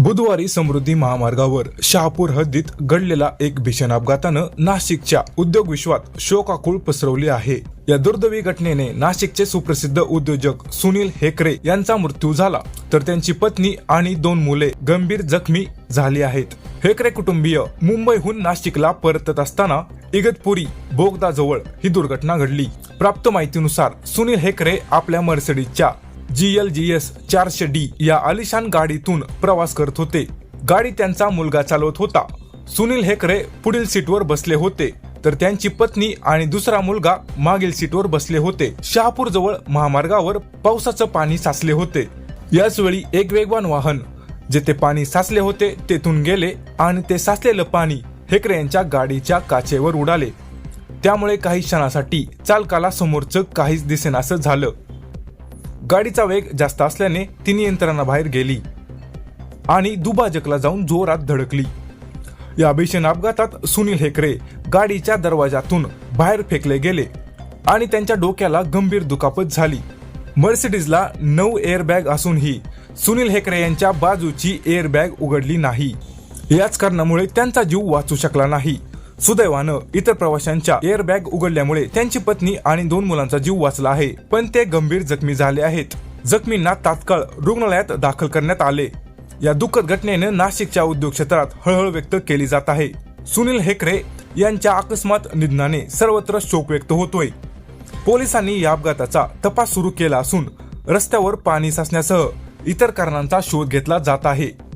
बुधवारी समृद्धी महामार्गावर शहापूर हद्दीत घडलेला एक भीषण अपघातानं नाशिकच्या उद्योग विश्वात शोकाकुळ पसरवली आहे. या दुर्दैवी घटनेने नाशिकचे सुप्रसिद्ध उद्योजक सुनील हेकरे यांचा मृत्यू झाला. तर त्यांची पत्नी आणि दोन मुले गंभीर जखमी झाली आहेत. हेकरे कुटुंबीय मुंबईहून नाशिकला परतत असताना इगतपुरी बोगदाजवळ ही दुर्घटना घडली. प्राप्त माहितीनुसार सुनील हेकरे आपल्या मर्सडीजच्या जी एल जी एस चारशे डी या आलिशान गाडीतून प्रवास करत होते. गाडी त्यांचा मुलगा चालवत होता. सुनील हेकरे पुढील सीटवर बसले होते. तर त्यांची पत्नी आणि दुसरा मुलगा मागील सीटवर बसले होते. शहापूर जवळ महामार्गावर पावसाचं पाणी साचले होते. याच वेळी एक वेगवान वाहन जेथे पाणी साचले होते तेथून गेले आणि ते साचलेलं पाणी हेकरे यांच्या गाडीच्या काचेवर उडाले. त्यामुळे काही क्षणासाठी चालकाला समोरचं काहीच दिसेनासं झालं. गाडीचा वेग जास्त असल्याने ती यंत्रणाबाहेर गेली आणि दुभाजकला जाऊन जोरात धडकली. या भीषण अपघातात सुनील हेकरे गाडीच्या दरवाजातून बाहेर फेकले गेले आणि त्यांच्या डोक्याला गंभीर दुखापत झाली. मर्सिडीजला नऊ एअरबॅग असूनही सुनील हेकरे यांच्या बाजूची एअरबॅग उघडली नाही. याच कारणामुळे त्यांचा जीव वाचू शकला नाही. सुदैवानं इतर प्रवाशांच्या एअरबॅग उघडल्यामुळे त्यांची पत्नी आणि दोन मुलांचा जीव वाचला आहे. पण ते गंभीर जखमी झाले आहेत. जखमींना तात्काळ रुग्णालयात दाखल करण्यात आले. या दुःखद घटनेनं नाशिकच्या उद्योग क्षेत्रात हळहळ व्यक्त केली जात आहे. सुनील हेकरे यांच्या अकस्मात निधनाने सर्वत्र शोक व्यक्त होतोय. पोलिसांनी या अपघाताचा तपास सुरू केला असून रस्त्यावर पाणी साचण्यासह इतर कारणांचा शोध घेतला जात आहे.